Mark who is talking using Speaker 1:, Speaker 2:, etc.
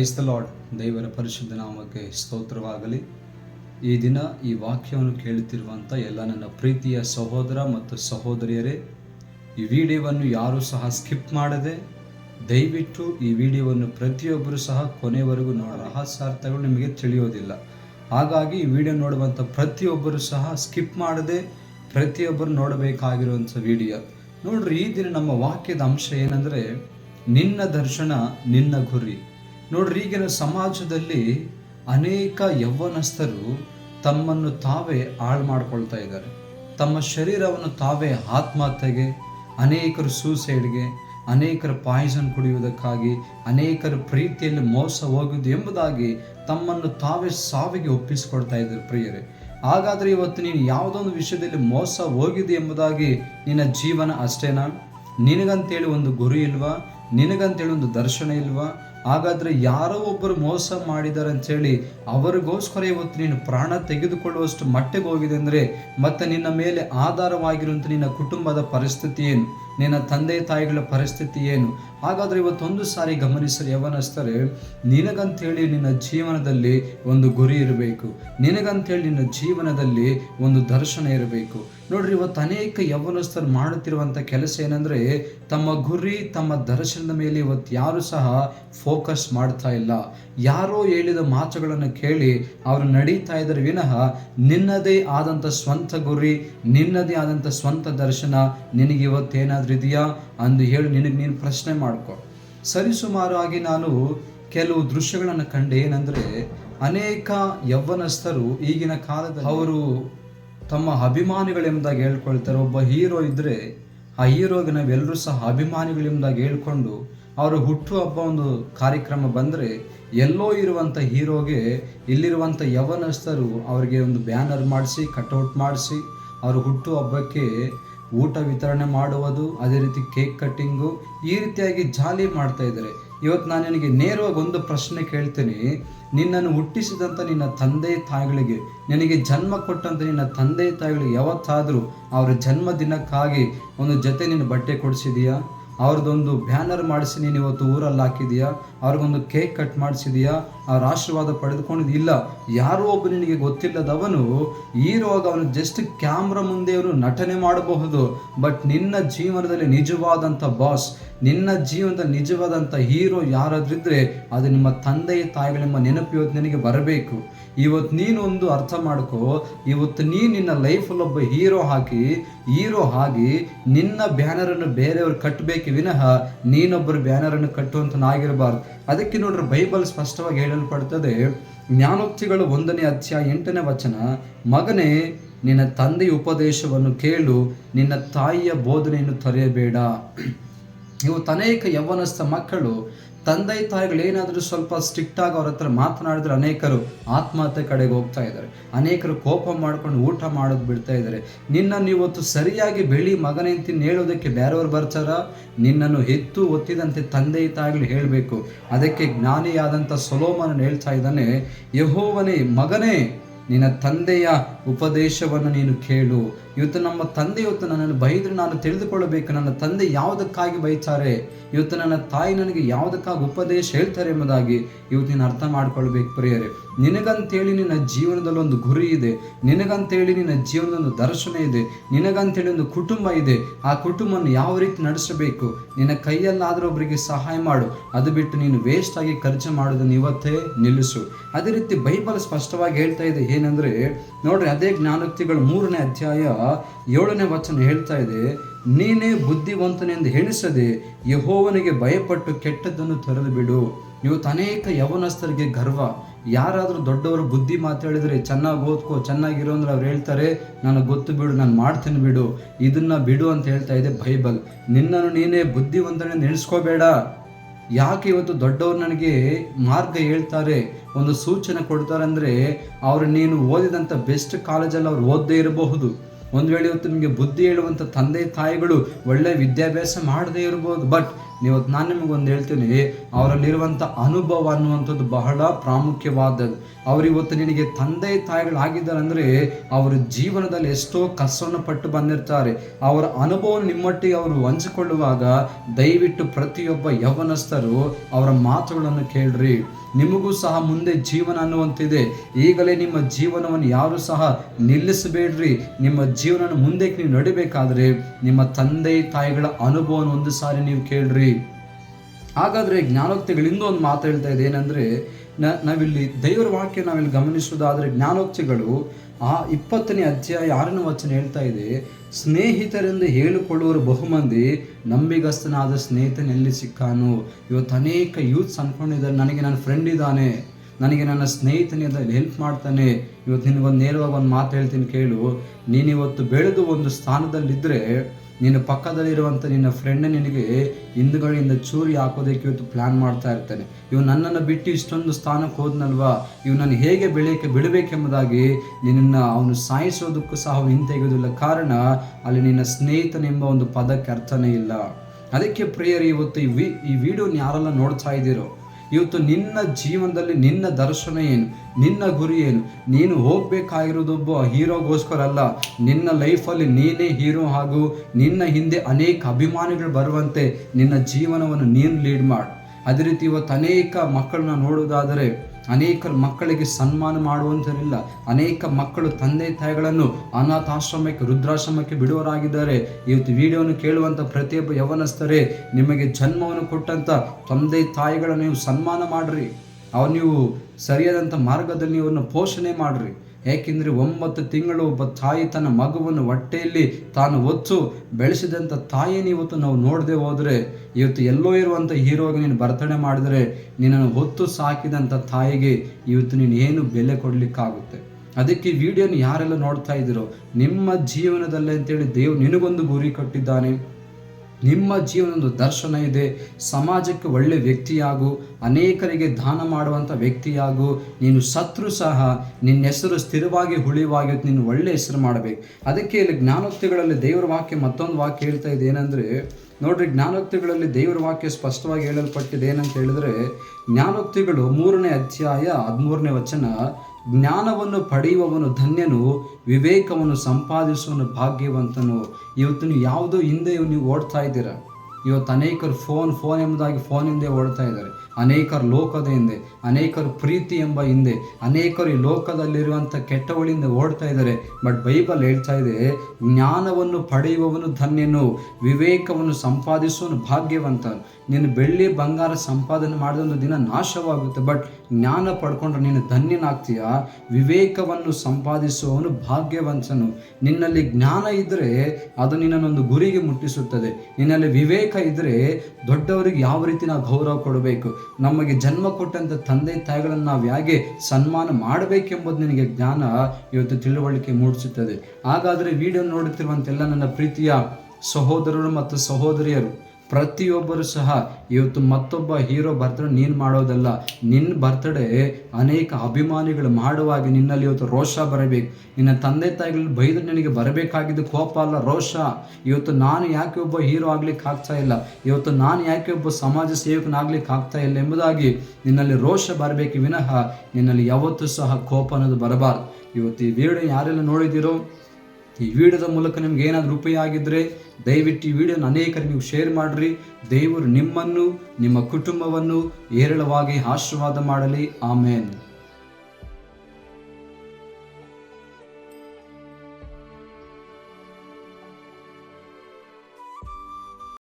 Speaker 1: ಕ್ರೈಸ್ತ ಲಾರ್ಡ್ ದೇವರ ಪರಿಶುದ್ಧ ನಾಮಕ್ಕೆ ಸ್ತೋತ್ರವಾಗಲಿ. ಈ ದಿನ ಈ ವಾಕ್ಯವನ್ನು ಕೇಳುತ್ತಿರುವಂಥ ಎಲ್ಲ ನನ್ನ ಪ್ರೀತಿಯ ಸಹೋದರ ಮತ್ತು ಸಹೋದರಿಯರೇ, ಈ ವಿಡಿಯೋವನ್ನು ಯಾರೂ ಸಹ ಸ್ಕಿಪ್ ಮಾಡದೆ ದಯವಿಟ್ಟು ಈ ವಿಡಿಯೋವನ್ನು ಪ್ರತಿಯೊಬ್ಬರು ಸಹ ಕೊನೆವರೆಗೂ ನೋಡ ರಹಸ್ಯಾರ್ಥಗಳು ನಿಮಗೆ ತಿಳಿಯೋದಿಲ್ಲ. ಹಾಗಾಗಿ ಈ ವಿಡಿಯೋ ನೋಡುವಂಥ ಪ್ರತಿಯೊಬ್ಬರು ಸಹ ಸ್ಕಿಪ್ ಮಾಡದೆ ಪ್ರತಿಯೊಬ್ಬರು ನೋಡಬೇಕಾಗಿರುವಂಥ ವಿಡಿಯೋ. ನೋಡ್ರಿ, ಈ ದಿನ ನಮ್ಮ ವಾಕ್ಯದ ಅಂಶ ಏನಂದರೆ, ನಿನ್ನ ದರ್ಶನ ನಿನ್ನ ಗುರಿ. ನೋಡ್ರಿ ಈಗಿನ ಸಮಾಜದಲ್ಲಿ ಅನೇಕ ಯೌವನಸ್ಥರು ತಮ್ಮನ್ನು ತಾವೇ ಹಾಳು ಮಾಡ್ಕೊಳ್ತಾ ಇದ್ದಾರೆ. ತಮ್ಮ ಶರೀರವನ್ನು ತಾವೇ ಆತ್ಮಹತ್ಯೆಗೆ, ಅನೇಕರು ಸೂಸೈಡ್ಗೆ ಅನೇಕರು ಪಾಯ್ಸನ್ ಕುಡಿಯುವುದಕ್ಕಾಗಿ, ಅನೇಕರು ಪ್ರೀತಿಯಲ್ಲಿ ಮೋಸ ಹೋಗುವುದು ಎಂಬುದಾಗಿ ತಮ್ಮನ್ನು ತಾವೇ ಸಾವಿಗೆ ಒಪ್ಪಿಸಿಕೊಳ್ತಾ ಇದ್ದಾರೆ ಪ್ರಿಯರೇ. ಹಾಗಾದರೆ ಇವತ್ತು ನೀನು ಯಾವುದೊಂದು ವಿಷಯದಲ್ಲಿ ಮೋಸ ಹೋಗಿದೆ ಎಂಬುದಾಗಿ ನಿನ್ನ ಜೀವನ ಅಷ್ಟೇನಾ ನಿನಗಂತೇಳಿ ಒಂದು ಗುರಿ ಇಲ್ವಾ? ನಿನಗಂತೇಳಿ ಒಂದು ದರ್ಶನ ಇಲ್ವಾ? ಹಾಗಾದ್ರೆ ಯಾರೋ ಒಬ್ಬರು ಮೋಸ ಮಾಡಿದ್ದಾರೆ ಅಂತೇಳಿ ಅವರಿಗೋಸ್ಕರ ಇವತ್ತು ನೀನು ಪ್ರಾಣ ತೆಗೆದುಕೊಳ್ಳುವಷ್ಟು ಮಟ್ಟಿಗೆ ಹೋಗಿದೆ ಅಂದರೆ ಮತ್ತೆ ನಿನ್ನ ಮೇಲೆ ಆಧಾರವಾಗಿರುವಂಥ ನಿನ್ನ ಕುಟುಂಬದ ಪರಿಸ್ಥಿತಿ ಏನು? ನಿನ್ನ ತಂದೆ ತಾಯಿಗಳ ಪರಿಸ್ಥಿತಿ ಏನು? ಹಾಗಾದ್ರೆ ಇವತ್ತೊಂದು ಸಾರಿ ಗಮನಿಸಲು ಯವನಸ್ತರೆ ನಿನಗಂತೇಳಿ ನಿನ್ನ ಜೀವನದಲ್ಲಿ ಒಂದು ಗುರಿ ಇರಬೇಕು. ನಿನಗಂತೇಳಿ ನಿನ್ನ ಜೀವನದಲ್ಲಿ ಒಂದು ದರ್ಶನ ಇರಬೇಕು. ನೋಡ್ರಿ, ಇವತ್ತು ಅನೇಕ ಯವನಸ್ಥರು ಮಾಡುತ್ತಿರುವಂಥ ಕೆಲಸ ಏನಂದ್ರೆ, ತಮ್ಮ ಗುರಿ, ತಮ್ಮ ದರ್ಶನದ ಮೇಲೆ ಇವತ್ತು ಯಾರು ಸಹ ಫೋಕಸ್ ಮಾಡ್ತಾ ಇಲ್ಲ. ಯಾರೋ ಹೇಳಿದ ಮಾತುಗಳನ್ನು ಕೇಳಿ ಅವರು ನಡೀತಾ ಇದ್ದಾರೆ ವಿನಃ ನಿನ್ನದೇ ಆದಂಥ ಸ್ವಂತ ಗುರಿ, ನಿನ್ನದೇ ಆದಂಥ ಸ್ವಂತ ದರ್ಶನ ನಿನಗೆ ಇದೆಯಾ ಅಂದು ಹೇಳಿ ನಿನಗೆ ನೀನು ಪ್ರಶ್ನೆ ಮಾಡ್ಕೊ. ಸರಿಸುಮಾರಾಗಿ ನಾನು ಕೆಲವು ದೃಶ್ಯಗಳನ್ನು ಕಂಡೆ ಏನಂದರೆ, ಅನೇಕ ಯೌವನಸ್ಥರು ಈಗಿನ ಕಾಲದಲ್ಲಿ ಅವರು ತಮ್ಮ ಅಭಿಮಾನಿಗಳೆಂಬುದಾಗಿ ಹೇಳ್ಕೊಳ್ತಾರೆ. ಒಬ್ಬ ಹೀರೋ ಇದ್ದರೆ ಆ ಹೀರೋಗೆ ನಾವೆಲ್ಲರೂ ಸಹ ಅಭಿಮಾನಿಗಳೆಂಬುದಾಗಿ ಹೇಳ್ಕೊಂಡು ಹುಟ್ಟು ಹಬ್ಬ ಒಂದು ಕಾರ್ಯಕ್ರಮ ಬಂದರೆ ಎಲ್ಲೋ ಇರುವಂಥ ಹೀರೋಗೆ ಇಲ್ಲಿರುವಂಥ ಯವನಸ್ಥರು ಅವರಿಗೆ ಒಂದು ಬ್ಯಾನರ್ ಮಾಡಿಸಿ, ಕಟೌಟ್ ಮಾಡಿಸಿ ಹುಟ್ಟು ಹುಟ್ಟುಹಬ್ಬಕ್ಕೆ ಊಟ ವಿತರಣೆ ಮಾಡುವುದು, ಅದೇ ರೀತಿ ಕೇಕ್ ಕಟ್ಟಿಂಗು ಈ ರೀತಿಯಾಗಿ ಜಾಲಿ ಮಾಡ್ತಾ ಇದ್ದಾರೆ. ಇವತ್ತು ನಾನು ನಿನಗೆ ನೇರವಾಗಿ ಒಂದು ಪ್ರಶ್ನೆ ಕೇಳ್ತೀನಿ. ನಿನ್ನನ್ನು ಹುಟ್ಟಿಸಿದಂಥ ನಿನ್ನ ತಂದೆ ತಾಯಿಗಳಿಗೆ, ನಿನಗೆ ಜನ್ಮ ಕೊಟ್ಟಂಥ ನಿನ್ನ ತಂದೆ ತಾಯಿಗಳಿಗೆ ಯಾವತ್ತಾದರೂ ಅವರ ಜನ್ಮದಿನಕ್ಕಾಗಿ ಒಂದು ಜೊತೆ ನಿನ್ನ ಬಟ್ಟೆ ಕೊಡಿಸಿದೀಯಾ? ಅವ್ರದ್ದೊಂದು ಬ್ಯಾನರ್ ಮಾಡಿಸಿ ನೀನು ಇವತ್ತು ಊರಲ್ಲಿ ಹಾಕಿದೀಯಾ ಅವ್ರಿಗೊಂದು ಕೇಕ್ ಕಟ್ ಮಾಡಿಸಿದೀಯಾ ಅವ್ರ ಆಶೀರ್ವಾದ ಪಡೆದುಕೊಂಡಿದ್ದು ಇಲ್ಲ. ಯಾರೋ ಒಬ್ಬ ನಿನಗೆ ಗೊತ್ತಿಲ್ಲದವನು ಹೀರೋ ಅವನು ಜಸ್ಟ್ ಕ್ಯಾಮ್ರಾ ಮುಂದೆ ಅವನು ನಟನೆ ಮಾಡಬಹುದು. ಬಟ್ ನಿನ್ನ ಜೀವನದಲ್ಲಿ ನಿಜವಾದಂಥ ಬಾಸ್ ನಿನ್ನ ಜೀವನದ ನಿಜವಾದಂಥ ಹೀರೋ ಯಾರಾದ್ರಿದ್ರೆ ಅದು ನಿಮ್ಮ ತಂದೆಯ ತಾಯಿಗಳೆಂಬ ನಿಮ್ಮ ನೆನಪು ಇವತ್ತು ನಿನಗೆ ಬರಬೇಕು. ಇವತ್ತು ನೀನೊಂದು ಅರ್ಥ ಮಾಡ್ಕೊ. ಇವತ್ತು ನೀ ನಿನ್ನ ಲೈಫಲ್ಲಿ ಒಬ್ಬ ಹೀರೋ ಹಾಕಿ, ಹೀರೋ ಆಗಿ ನಿನ್ನ ಬ್ಯಾನರನ್ನು ಬೇರೆಯವ್ರು ಕಟ್ಟಬೇಕು ವಿನಃ ನೀನೊಬ್ಬರು ಬ್ಯಾನರನ್ನು ಕಟ್ಟುವಂತನಾಗಿರಬಾರ್ದು ಅದಕ್ಕೆ ನೋಡ್ರಿ ಬೈಬಲ್ ಸ್ಪಷ್ಟವಾಗಿ ಹೇಳಲ್ಪಡ್ತದೆ, ಜ್ಞಾನೋಕ್ತಿಗಳು ಒಂದನೇ ಅಧ್ಯಾಯ ಎಂಟನೇ ವಚನ, ಮಗನೇ, ನಿನ್ನ ತಂದೆಯ ಉಪದೇಶವನ್ನು ಕೇಳು, ನಿನ್ನ ತಾಯಿಯ ಬೋಧನೆಯನ್ನು ತೊರೆಯಬೇಡ. ಇವತ್ತು ಅನೇಕ ಯೌವನಸ್ಥ ಮಕ್ಕಳು ತಂದೆ ತಾಯಿಗಳು ಏನಾದರೂ ಸ್ವಲ್ಪ ಸ್ಟ್ರಿಕ್ಟ್ ಆಗಿ ಅವ್ರ ಹತ್ರ ಮಾತನಾಡಿದ್ರೆ ಅನೇಕರು ಆತ್ಮಹತ್ಯೆ ಕಡೆಗೆ ಹೋಗ್ತಾ ಇದ್ದಾರೆ. ಅನೇಕರು ಕೋಪ ಮಾಡ್ಕೊಂಡು ಊಟ ಮಾಡೋದು ಬಿಡ್ತಾ ಇದ್ದಾರೆ. ನಿನ್ನನ್ನು ಇವತ್ತು ಸರಿಯಾಗಿ ಬೆಳಿ ಮಗನೇ ತಿನ್ನು ಹೇಳೋದಕ್ಕೆ ಬೇರೆಯವ್ರು ಬರ್ತಾರ? ನಿನ್ನನ್ನು ಹೆತ್ತು ಒತ್ತಿದಂತೆ ತಂದೆ ತಾಯಿಗಳು ಹೇಳಬೇಕು. ಅದಕ್ಕೆ ಜ್ಞಾನಿಯಾದಂಥ ಸೊಲೋಮನ ಹೇಳ್ತಾ ಇದ್ದಾನೆ, ಯಹೋವನೇ ಮಗನೇ, ನಿನ್ನ ತಂದೆಯ ಉಪದೇಶವನ್ನು ನೀನು ಕೇಳು. ಇವತ್ತು ನಮ್ಮ ತಂದೆ ಇವತ್ತು ನನ್ನನ್ನು ಬೈದ್ರೆ ನಾನು ತಿಳಿದುಕೊಳ್ಳಬೇಕು. ನನ್ನ ತಂದೆ ಯಾವುದಕ್ಕಾಗಿ ಬೈತಾರೆ? ಇವತ್ತು ನನ್ನ ತಾಯಿ ನನಗೆ ಯಾವುದಕ್ಕಾಗಿ ಉಪದೇಶ ಹೇಳ್ತಾರೆ ಎಂಬುದಾಗಿ ಇವತ್ತು ನೀನು ಅರ್ಥ ಮಾಡ್ಕೊಳ್ಬೇಕು ಪ್ರಿಯರೇ. ನಿನಗಂತೇಳಿ ನಿನ್ನ ಜೀವನದಲ್ಲಿ ಒಂದು ಗುರಿ ಇದೆ. ನಿನಗಂತೇಳಿ ನಿನ್ನ ಜೀವನದ ಒಂದು ದರ್ಶನ ಇದೆ. ನಿನಗಂತೇಳಿ ಒಂದು ಕುಟುಂಬ ಇದೆ. ಆ ಕುಟುಂಬವನ್ನು ಯಾವ ರೀತಿ ನಡೆಸಬೇಕು? ನಿನ್ನ ಕೈಯಲ್ಲಾದರೂ ಒಬ್ಬರಿಗೆ ಸಹಾಯ ಮಾಡು. ಅದು ಬಿಟ್ಟು ನೀನು ವೇಸ್ಟ್ ಆಗಿ ಖರ್ಚು ಮಾಡೋದನ್ನು ಇವತ್ತೇ ನಿಲ್ಲಿಸು. ಅದೇ ರೀತಿ ಬೈಬಲ್ ಸ್ಪಷ್ಟವಾಗಿ ಹೇಳ್ತಾ ಇದೆ. ಏನಂದ್ರೆ, ನೋಡ್ರಿ ಅದೇ ಜ್ಞಾನೋಕ್ತಿಗಳು ಮೂರನೇ ಅಧ್ಯಾಯ ಏಳನೇ ವಚನ ಹೇಳ್ತಾ ಇದೆ, ನೀನೇ ಬುದ್ಧಿವಂತನೆಂದು ಎಣಿಸದೆ ಯಹೋವನಿಗೆ ಭಯಪಟ್ಟು ಕೆಟ್ಟದ್ದನ್ನು ತೊರೆದು ಬಿಡು. ಇವತ್ತು ಅನೇಕ ಯವನಸ್ಥರಿಗೆ ಗರ್ವ. ಯಾರಾದರೂ ದೊಡ್ಡವರು ಬುದ್ಧಿ ಮಾತಾಡಿದರೆ ಚೆನ್ನಾಗಿ ಓದ್ಕೋ, ಚೆನ್ನಾಗಿರೋ ಅಂದ್ರೆ ಅವ್ರು ಹೇಳ್ತಾರೆ, ನನಗೆ ಗೊತ್ತು ಬಿಡು, ನಾನು ಮಾಡ್ತೀನಿ ಬಿಡು. ಇದನ್ನ ಬಿಡು ಅಂತ ಹೇಳ್ತಾ ಇದೆ ಬೈಬಲ್. ನಿನ್ನನ್ನು ನೀನೇ ಬುದ್ಧಿವಂತನೆಂದು ಎಣಿಸ್ಕೋಬೇಡ. ಯಾಕೆ ಇವತ್ತು ದೊಡ್ಡವರು ನನಗೆ ಮಾರ್ಗ ಹೇಳ್ತಾರೆ? ಒಂದು ಸೂಚನೆ ಕೊಡ್ತಾರೆ ಅಂದರೆ ಅವರು ನೀನು ಓದಿದಂಥ ಬೆಸ್ಟ್ ಕಾಲೇಜಲ್ಲಿ ಅವ್ರು ಓದದೇ ಇರಬಹುದು. ಒಂದು ವೇಳೆ ಇವತ್ತು ನಿಮಗೆ ಬುದ್ಧಿ ಹೇಳುವಂಥ ತಂದೆ ತಾಯಿಗಳು ಒಳ್ಳೆ ವಿದ್ಯಾಭ್ಯಾಸ ಮಾಡದೇ ಇರ್ಬೋದು ಬಟ್ ಇವತ್ತು ನಾನು ನಿಮಗೊಂದು ಹೇಳ್ತೀನಿ. ಅವರಲ್ಲಿರುವಂಥ ಅನುಭವ ಅನ್ನುವಂಥದ್ದು ಬಹಳ ಪ್ರಾಮುಖ್ಯವಾದದ್ದು. ಅವರು ಇವತ್ತು ನಿನಗೆ ತಂದೆ ತಾಯಿಗಳಾಗಿದ್ದಾರೆ ಅಂದ್ರೆ ಅವರ ಜೀವನದಲ್ಲಿ ಎಷ್ಟೋ ಕಷ್ಟವನ್ನು ಪಟ್ಟು ಬಂದಿರ್ತಾರೆ. ಅವರ ಅನುಭವ ನಿಮ್ಮೊಟ್ಟಿಗೆ ಅವರು ಹಂಚಿಕೊಳ್ಳುವಾಗ ದಯವಿಟ್ಟು ಪ್ರತಿಯೊಬ್ಬ ಯವನಸ್ಥರು ಅವರ ಮಾತುಗಳನ್ನು ಕೇಳ್ರಿ. ನಿಮಗೂ ಸಹ ಮುಂದೆ ಜೀವನ ಅನ್ನುವಂತಿದೆ. ಈಗಲೇ ನಿಮ್ಮ ಜೀವನವನ್ನು ಯಾರು ಸಹ ನಿಲ್ಲಿಸಬೇಡ್ರಿ. ನಿಮ್ಮ ಜೀವನ ಮುಂದೆ ನೀವು ನಡಿಬೇಕಾದ್ರೆ ನಿಮ್ಮ ತಂದೆ ತಾಯಿಗಳ ಅನುಭವವನ್ನು ಒಂದು ಸಾರಿ ನೀವು ಕೇಳ್ರಿ. ಹಾಗಾದರೆ ಜ್ಞಾನೋಕ್ತಿಗಳಿಂದ ಒಂದು ಮಾತು ಹೇಳ್ತಾ ಇದೆ ಏನಂದರೆ ನಾವಿಲ್ಲಿ ದೇವರ ವಾಕ್ಯ ನಾವಿಲ್ಲಿ ಗಮನಿಸುವುದಾದರೆ ಜ್ಞಾನೋಕ್ತಿಗಳು ಆ ಇಪ್ಪತ್ತನೇ ಅಧ್ಯಾಯ ಆರನೇ ವಚನ ಹೇಳ್ತಾ ಇದೆ, ಸ್ನೇಹಿತರೆಂದು ಹೇಳಿಕೊಳ್ಳುವರು ಬಹುಮಂದಿ, ನಂಬಿಗಸ್ತನಾದ ಸ್ನೇಹಿತನೆಲ್ಲಿ ಸಿಕ್ಕಾನು? ಇವತ್ತು ಅನೇಕ ಯೂತ್ಸ್ ಅನ್ಕೊಂಡಿದ್ದಾರೆ, ನನಗೆ ನನ್ನ ಫ್ರೆಂಡ್ ಇದ್ದಾನೆ, ನನಗೆ ನನ್ನ ಸ್ನೇಹಿತನಿಂದ ಹೆಲ್ಪ್ ಮಾಡ್ತಾನೆ. ಇವತ್ತು ನಿನಗೊಂದು ನೇರವಾಗಿ ಒಂದು ಮಾತು ಹೇಳ್ತೀನಿ ಕೇಳು, ನೀನಿವತ್ತು ಬೆಳೆದು ಒಂದು ಸ್ಥಾನದಲ್ಲಿದ್ದರೆ ನಿನ್ನ ಪಕ್ಕದಲ್ಲಿರುವಂಥ ನಿನ್ನ ಫ್ರೆಂಡ್ ನಿನಗೆ ಹಿಂದುಗಳಿಂದ ಚೂರಿ ಹಾಕೋದಕ್ಕೆ ಇವತ್ತು ಪ್ಲ್ಯಾನ್ ಮಾಡ್ತಾ ಇರ್ತಾನೆ. ಇವ್ ನನ್ನನ್ನು ಬಿಟ್ಟು ಇಷ್ಟೊಂದು ಸ್ಥಾನಕ್ಕೆ ಹೋದ್ನಲ್ವಾ? ಇವ್ ನಾನು ಹೇಗೆ ಬೆಳೆಯಕ್ಕೆ ಬಿಡಬೇಕೆಂಬುದಾಗಿ ನಿನ್ನನ್ನು ಅವನು ಸಾಯಿಸೋದಕ್ಕೂ ಸಹ ಅವನು ಹಿಂತೆಗೆಯೋದಿಲ್ಲ ಕಾರಣ ಅಲ್ಲಿ ನಿನ್ನ ಸ್ನೇಹಿತನೆಂಬ ಒಂದು ಪದಕ್ಕೆ ಅರ್ಥನೇ ಇಲ್ಲ. ಅದಕ್ಕೆ ಪ್ರಿಯರಿ, ಇವತ್ತು ಈ ವಿ, ಈ ವಿಡಿಯೋನ ಯಾರೆಲ್ಲ ನೋಡ್ತಾ ಇದ್ದೀರೋ ಇವತ್ತು ನಿನ್ನ ಜೀವನದಲ್ಲಿ ನಿನ್ನ ದರ್ಶನ ಏನು? ನಿನ್ನ ಗುರಿ ಏನು? ನೀನು ಹೋಗ್ಬೇಕಾಗಿರೋದೊಬ್ಬ ಹೀರೋಗೋಸ್ಕರ ಅಲ್ಲ. ನಿನ್ನ ಲೈಫಲ್ಲಿ ನೀನೇ ಹೀರೋ ಹಾಗೂ ನಿನ್ನ ಹಿಂದೆ ಅನೇಕ ಅಭಿಮಾನಿಗಳು ಬರುವಂತೆ ನಿನ್ನ ಜೀವನವನ್ನು ನೀನು ಲೀಡ್ ಮಾಡು. ಅದೇ ರೀತಿ ಇವತ್ತು ಅನೇಕ ಮಕ್ಕಳನ್ನ ನೋಡುವುದಾದರೆ ಅನೇಕ ಮಕ್ಕಳಿಗೆ ಸನ್ಮಾನ ಮಾಡುವಂಥರಿಲ್ಲ ಅನೇಕ ಮಕ್ಕಳು ತಂದೆ ತಾಯಿಗಳನ್ನು ಅನಾಥಾಶ್ರಮಕ್ಕೆ ರುದ್ರಾಶ್ರಮಕ್ಕೆ ಬಿಡುವರಾಗಿದ್ದಾರೆ ಇವತ್ತು ವಿಡಿಯೋವನ್ನು ಕೇಳುವಂಥ ಪ್ರತಿಯೊಬ್ಬ ಯವನಸ್ಥರೇ, ನಿಮಗೆ ಜನ್ಮವನ್ನು ಕೊಟ್ಟಂಥ ತಂದೆ ತಾಯಿಗಳನ್ನು ನೀವು ಸನ್ಮಾನ ಮಾಡಿರಿ. ಅವ್ರು ನೀವು ಸರಿಯಾದಂಥ ಮಾರ್ಗದಲ್ಲಿ ಅವ್ರನ್ನ ಪೋಷಣೆ ಮಾಡಿರಿ. ಏಕೆಂದರೆ ಒಂಬತ್ತು ತಿಂಗಳು ಒಬ್ಬ ತಾಯಿ ತನ್ನ ಮಗುವನ್ನು ಹೊಟ್ಟೆಯಲ್ಲಿ ತಾನು ಒತ್ತು ಬೆಳೆಸಿದಂಥ ತಾಯಿನ ಇವತ್ತು ನಾವು ನೋಡದೆ ಹೋದರೆ, ಇವತ್ತು ಎಲ್ಲೋ ಇರುವಂಥ ಹೀರೋಗೆ ನೀನು ಬರ್ತಡೆ ಮಾಡಿದರೆ ನಿನ್ನನ್ನು ಹೊತ್ತು ಸಾಕಿದಂಥ ತಾಯಿಗೆ ಇವತ್ತು ನೀನು ಏನು ಬೆಲೆ ಕೊಡಲಿಕ್ಕಾಗುತ್ತೆ? ಅದಕ್ಕೆ ವಿಡಿಯೋನ ಯಾರೆಲ್ಲ ನೋಡ್ತಾ ಇದ್ದೀರೋ, ನಿಮ್ಮ ಜೀವನದಲ್ಲಿ ಅಂತೇಳಿ ದೇವ್ ನಿನಗೊಂದು ಗುರಿ ಕಟ್ಟಿದ್ದಾನೆ. ನಿಮ್ಮ ಜೀವನದ ದರ್ಶನ ಇದೆ. ಸಮಾಜಕ್ಕೆ ಒಳ್ಳೆ ವ್ಯಕ್ತಿಯಾಗು. ಅನೇಕರಿಗೆ ದಾನ ಮಾಡುವಂಥ ವ್ಯಕ್ತಿಯಾಗು. ನೀನು ಸತ್ರು ಸಹ. ನಿನ್ನ ಹೆಸರು ಸ್ಥಿರವಾಗಿ ಹುಳಿವಾಗಿ ನೀನು ಒಳ್ಳೆ ಹೆಸರು ಮಾಡಬೇಕು. ಅದಕ್ಕೆ ಇಲ್ಲಿ ಜ್ಞಾನೋಕ್ತಿಗಳಲ್ಲಿ ದೇವರ ವಾಕ್ಯ ಮತ್ತೊಂದು ವಾಕ್ಯ ಹೇಳ್ತಾ ಇದೆ. ಏನಂದರೆ, ನೋಡ್ರಿ, ಜ್ಞಾನೋಕ್ತಿಗಳಲ್ಲಿ ದೇವರ ವಾಕ್ಯ ಸ್ಪಷ್ಟವಾಗಿ ಹೇಳಲ್ಪಟ್ಟಿದೆ. ಏನಂತ ಹೇಳಿದ್ರೆ, ಜ್ಞಾನೋಕ್ತಿಗಳು ಮೂರನೇ ಅಧ್ಯಾಯ ಹದಿಮೂರನೇ ವಚನ ಜ್ಞಾನವನ್ನು ಪಡೆಯುವವನು ಧನ್ಯನು, ವಿವೇಕವನ್ನು ಸಂಪಾದಿಸುವನು ಭಾಗ್ಯವಂತನು. ಇವತ್ತು ಯಾವುದೋ ಹಿಂದೆ ನೀವು ಓಡ್ತಾ ಇದ್ದೀರಾ? ಇವತ್ತು ಅನೇಕರು ಫೋನ್ ಫೋನ್ ಎಂಬುದಾಗಿ ಫೋನ್ ಹಿಂದೆ ಓಡ್ತಾ ಇದ್ದಾರೆ. ಅನೇಕರು ಲೋಕದ ಹಿಂದೆ, ಅನೇಕರು ಪ್ರೀತಿ ಎಂಬ ಹಿಂದೆ, ಅನೇಕರು ಈ ಲೋಕದಲ್ಲಿರುವಂಥ ಕೆಟ್ಟವಳಿಂದ ಓಡ್ತಾ ಇದ್ದಾರೆ. ಬಟ್ ಬೈಬಲ್ ಹೇಳ್ತಾ ಇದೆ, ಜ್ಞಾನವನ್ನು ಪಡೆಯುವವನು ಧನ್ಯನು, ವಿವೇಕವನ್ನು ಸಂಪಾದಿಸುವನು ಭಾಗ್ಯವಂತ ನೀನು ಬೆಳ್ಳಿ ಬಂಗಾರ ಸಂಪಾದನೆ ಮಾಡಿದ ದಿನ ನಾಶವಾಗುತ್ತೆ. ಬಟ್ ಜ್ಞಾನ ಪಡ್ಕೊಂಡ್ರೆ ನೀನು ಧನ್ಯನಾಗ್ತೀಯ? ವಿವೇಕವನ್ನು ಸಂಪಾದಿಸುವವನು ಭಾಗ್ಯವಂತನು. ನಿನ್ನಲ್ಲಿ ಜ್ಞಾನ ಇದ್ದರೆ ಅದು ನಿನ್ನನ್ನೊಂದು ಗುರಿಗೆ ಮುಟ್ಟಿಸುತ್ತದೆ. ನಿನ್ನಲ್ಲಿ ವಿವೇಕ ಇದ್ದರೆ ದೊಡ್ಡವರಿಗೆ ಯಾವ ರೀತಿ ನಾವು ಗೌರವ ಕೊಡಬೇಕು? ನಮಗೆ ಜನ್ಮ ಕೊಟ್ಟಂಥ ತಂದೆ ತಾಯಿಗಳನ್ನು ನಾವು ಹೇಗೆ ಸನ್ಮಾನ ಮಾಡಬೇಕೆಂಬುದು ನಿನಗೆ ಜ್ಞಾನ ಇವತ್ತು ತಿಳುವಳಿಕೆ ಮೂಡಿಸುತ್ತದೆ. ಹಾಗಾದರೆ ವಿಡಿಯೋ ನೋಡುತ್ತಿರುವಂತೆಲ್ಲ ನನ್ನ ಪ್ರೀತಿಯ ಸಹೋದರರು ಮತ್ತು ಸಹೋದರಿಯರು ಪ್ರತಿಯೊಬ್ಬರು ಸಹ ಇವತ್ತು ಮತ್ತೊಬ್ಬ ಹೀರೋ ಬರ್ತ್ಡೇ ನೀನು ಮಾಡೋದಲ್ಲ. ನಿನ್ನ ಬರ್ತ್ಡೇ ಅನೇಕ ಅಭಿಮಾನಿಗಳು ಮಾಡುವಾಗ ನಿನ್ನಲ್ಲಿ ಇವತ್ತು ರೋಷ ಬರಬೇಕು. ನಿನ್ನ ತಂದೆ ತಾಯಿಗಳು ಬೈದು ನಿನಗೆ ಬರಬೇಕಾಗಿದ್ದು ಕೋಪ ಅಲ್ಲ, ರೋಷ. ಇವತ್ತು ನಾನು ಯಾಕೆ ಒಬ್ಬ ಹೀರೋ ಆಗ್ಲಿಕ್ಕೆ ಆಗ್ತಾ ಇಲ್ಲ? ಇವತ್ತು ನಾನು ಯಾಕೆ ಒಬ್ಬ ಸಮಾಜ ಸೇವಕನಾಗ್ಲಿಕ್ಕೆ ಆಗ್ತಾ ಇಲ್ಲ ಎಂಬುದಾಗಿ ನಿನ್ನಲ್ಲಿ ರೋಷ ಬರಬೇಕು. ವಿನಃ ನಿನ್ನಲ್ಲಿ ಯಾವತ್ತೂ ಸಹ ಕೋಪ ಅನ್ನೋದು ಬರಬಾರ್ದು. ಇವತ್ತು ಈ ವಿಡಿಯೋ ಯಾರೆಲ್ಲ ನೋಡಿದಿರೋ ಈ ವಿಡಿಯೋದ ಮೂಲಕ ನಿಮ್ಗೆ ಏನಾದರೂ ಉಪಯೋಗ ಆಗಿದ್ದರೆ ದಯವಿಟ್ಟು ಈ ವಿಡಿಯೋನ ಅನೇಕರು ನೀವು ಶೇರ್ ಮಾಡಿರಿ. ದೇವರು ನಿಮ್ಮನ್ನು, ನಿಮ್ಮ ಕುಟುಂಬವನ್ನು ಏರಳವಾಗಿ ಆಶೀರ್ವಾದ ಮಾಡಲಿ. ಆಮೇನ್.